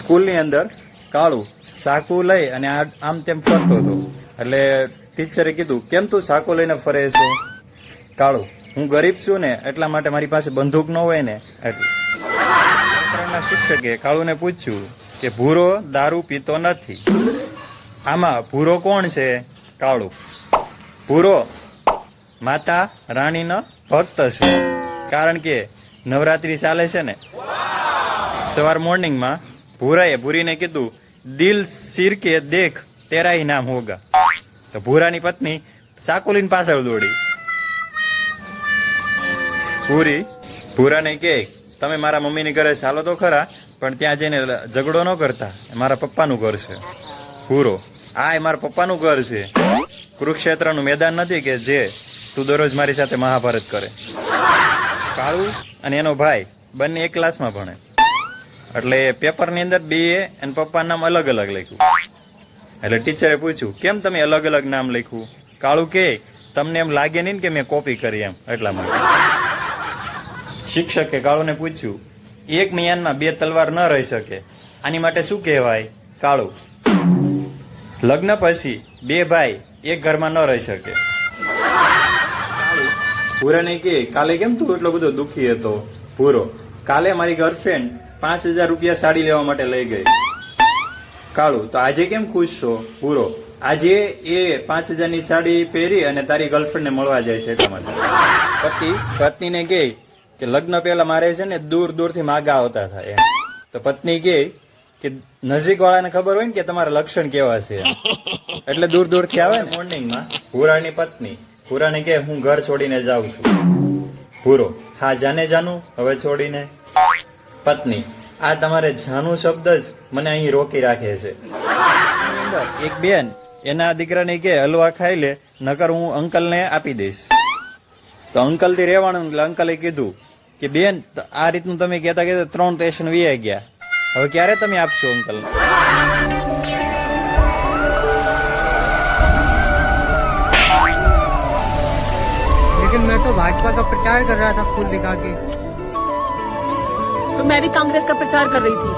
સ્કૂલની અંદર કાળું સાકુ લઈ અને આમ તેમ ફરતો હતો. એટલે ટીચરે કીધું, કેમ તું સાકું લઈને ફરે છો? કાળું, હું ગરીબ છું ને, એટલા માટે મારી પાસે બંદૂક ન હોય ને. એટલે શિક્ષકે કાળુને પૂછ્યું કે, ભૂરો દારૂ પીતો નથી. આમાં ભૂરો કોણ છે? કાળું. ભૂરો માતા રાણીનો ભક્ત છે. કારણ કે નવરાત્રી ચાલે છે ને. સવાર મોર્નિંગમાં ભૂરાએ ભૂરીને કીધું, દિલ સિરકે દેખ તેરા નામ હોગા. તો ભૂરાની પત્ની સાકુલીન પાછળ દોડી. ભૂરી ભૂરાને કે, તમે મારા મમ્મીની ઘરે ચાલો તો ખરા, પણ ત્યાં જઈને ઝઘડો ન કરતા મારા પપ્પાનું ઘર છે. ભૂરો, આ એ મારા પપ્પાનું ઘર છે. કુરુક્ષેત્રનું મેદાન નથી કે જે તું દરરોજ મારી સાથે મહાભારત કરે. કાળુ અને એનો ભાઈ બંને એક ક્લાસમાં ભણે. એટલે પેપરની અંદર બે અને પપ્પા નામ અલગ અલગ લખ્યું. એટલે ટીચરે પૂછ્યું, કેમ તમે અલગ અલગ નામ લખ્યું? કાળું કે, તમને એમ લાગે નહીં કે મેં કોપી કરી એમ. એટલા માટે. શિક્ષકે કાળુને પૂછ્યું, એક મિયાનમાં બે તલવાર ન રહી શકે, આની માટે શું કહેવાય? કાળું, લગ્ન પછી બે ભાઈ એક ઘરમાં ન રહી શકે. ભૂરાને કે, કાલે કેમ તું એટલો બધો દુખી હતો? ભૂરો, કાલે મારી ગર્લફ્રેન્ડ પાંચ હજાર રૂપિયા સાડી લેવા માટે લઈ ગઈ. કાળુ તો આજે કેમ ખુશ છો? પૂરો. આજે એ પાંચ હજારની સાડી પહેરી અને તારી ગર્લફ્રેન્ડને મળવા જાય છે એટલા માટે. પતિ પત્નીને કહે કે લગ્ન પહેલા મારે છે ને દૂર દૂરથી માગા આવતા થાય એમ. તો પત્ની કહે કે નજીક વાળાને ખબર હોય ને કે તમારા લક્ષણ કેવા છે એટલે દૂર દૂરથી આવે ને. મોર્નિંગમાં ભૂરાની પત્ની ભૂરાને કહે હું ઘર છોડીને જાઉં છું. ભૂરો હા જાને જાનું? હવે છોડીને. પત્ની આ તમારે જાનું શબ્દ જ મને અહીં રોકી રાખે છે એક બેન એના દીકરાને કે હલવા ખાઈ લે નકર હું અંકલને આપી દઈશ તો અંકલ થી રહેવાનું એટલે અંકલે કીધું કે બેન ત- આ રીતનું તમે કહેતા કહેતા ત્રણ સ્ટેશન વી ગયા હવે ક્યારે તમે આપશો અંકલ लेकिन मैं तो भाजपा का प्रचार कर रहा था फूल दिखा के तो मैं भी कांग्रेस का प्रचार कर रही थी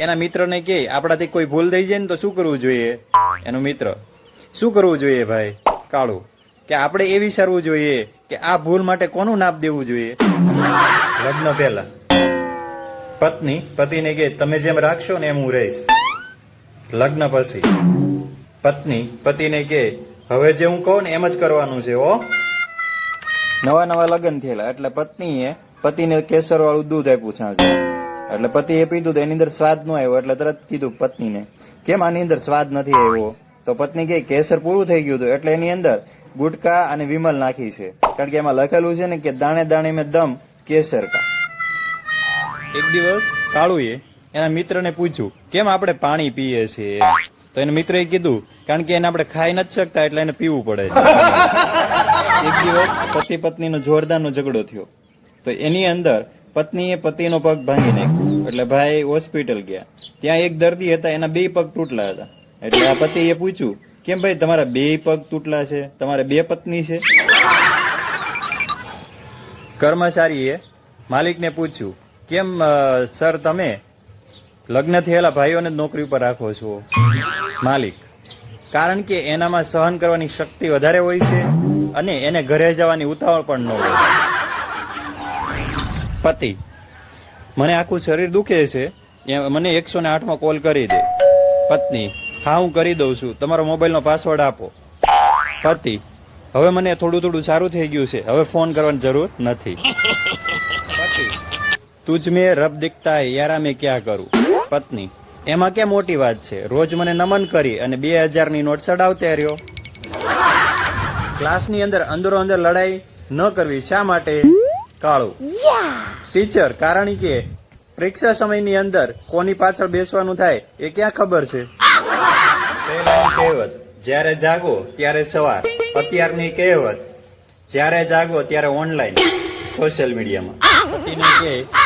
એના મિત્રને કે આપણાથી કોઈ ભૂલ થઈ જાય ને તો શું કરવું જોઈએ એનો મિત્ર શું કરવું જોઈએ ભાઈ કાળું કે આપણે એ વિચારવું જોઈએ કે આ ભૂલ માટે કોનું નાપ દેવું જોઈએ લગ્ન પહેલા પત્ની પતિને કે તમે જેમ રાખશો ને એમ હું રહીશ લગ્ન પછી પત્ની પતિને કે હવે જે હું કહું ને એમ જ કરવાનું છે ઓ નવા નવા લગ્ન થયેલા એટલે પત્નીએ પતિને કેસર વાળું દૂધ આપ્યું સાંજે એટલે પતિએ પીધું તો એની અંદર સ્વાદ ન આવ્યો એટલે તરત કીધું પત્નીને કેમ આની અંદર સ્વાદ નથી આવ્યો? તો પત્ની કે કેસર પૂરું થઈ ગયું હતું એટલે એની અંદર ગુટકા અને વિમલ નાખી છે. કારણ કે એમાં લખેલું છે ને કે દાણે દાણે મેં દમ કેસર કા. એક દિવસ કાળુએ એના મિત્રને પૂછ્યું કેમ આપણે પાણી પીએ છીએ. તો એના મિત્રએ કીધું, કારણ કે એને આપણે ખાઈ નથી શકતા એટલે એને પીવું પડે. એક દિવસ પતિ પત્નીનો જોરદારનો ઝઘડો થયો. તો એની અંદર પત્નીએ પતિનો પગ ભાંગી નાખ્યો. એટલે ભાઈ હોસ્પિટલ ગયા. ત્યાં એક દર્દી હતા, એના બે પગ તૂટલા હતા. એટલે આ પતિએ પૂછ્યું, કેમ ભાઈ, તમારા બે પગ તૂટલા છે? તમારે બે પત્ની છે? કર્મચારીએ માલિકને પૂછ્યું, કેમ સર, તમે લગ્ન થયેલા ભાઈઓને જ નોકરી ઉપર રાખો છો. માલિક, કારણ કે એનામાં સહન કરવાની શક્તિ વધારે હોય છે અને એને ઘરે જવાની ઉતાવળ પણ ન હોય. પતિ, મને આખું શરીર દુખે છે મને એકસો ને આઠમાં કોલ કરી દે. પત્ની, હા, હું કરી દઉં છું. તમારો મોબાઈલનો પાસવર્ડ આપો. પતિ, હવે મને થોડું થોડું સારું થઈ ગયું છે. હવે ફોન કરવાની જરૂર નથી. પતિ તુજ મેં રબ દિખતા હૈ, યારા મેં ક્યાં કરું? પત્ની. એમાં ક્યાં મોટી વાત છે? રોજ મને નમન કરી અને બે હજારની નોટ ચડાવતે રહ્યો. ક્લાસની અંદર અંદરો અંદર લડાઈ ન કરવી શા માટે? કાળું. ટીચર, કારણ કે પરીક્ષા સમયની અંદર કોની પાછળ બેસવાનું થાય એ ક્યાં ખબર છે? કહેવત, જ્યારે જાગો ત્યારે સવાર. અત્યારની કહેવત, જ્યારે જાગો ત્યારે ઓનલાઈન. સોશિયલ મીડિયામાં. પતિને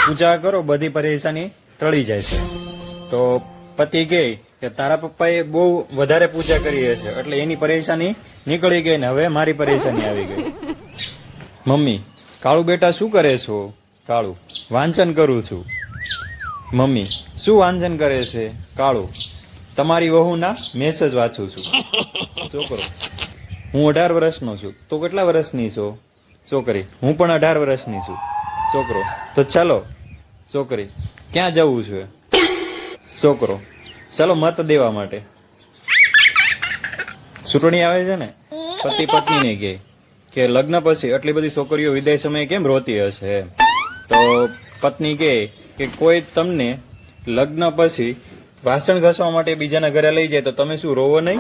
પૂજા કરો, બધી પરેશાની ટળી જાય છે. તો પતિ કહે કે તારા પપ્પાએ બહુ વધારે પૂજા કરી હશે. એટલે એની પરેશાની નીકળી ગઈ ને હવે મારી પરેશાની આવી ગઈ. મમ્મી, કાળુ બેટા શું કરે છો? કાળુ, વાંચન કરું છું. મમ્મી, શું વાંચન કરે છે? કાળુ, તમારી વહુના મેસેજ વાંચું છું. છોકરો, હું અઢાર વર્ષનો છું. તો કેટલા વર્ષની છો? છોકરી, હું પણ અઢાર વર્ષની છું. છોકરો, તો ચાલો, છોકરી, ક્યાં જવું છે? છોકરો. ચાલો મત દેવા માટે. ચૂંટણી આવે છે ને? પતિ પત્નીને કહે કે લગ્ન પછી આટલી બધી છોકરીઓ વિદાય સમયે કેમ રોતી હશે. તો પત્ની કહે કે કોઈ તમને લગ્ન પછી વાસણ ઘસવા માટે બીજાના ઘરે લઈ જાય તો તમે શું રોવો નહીં?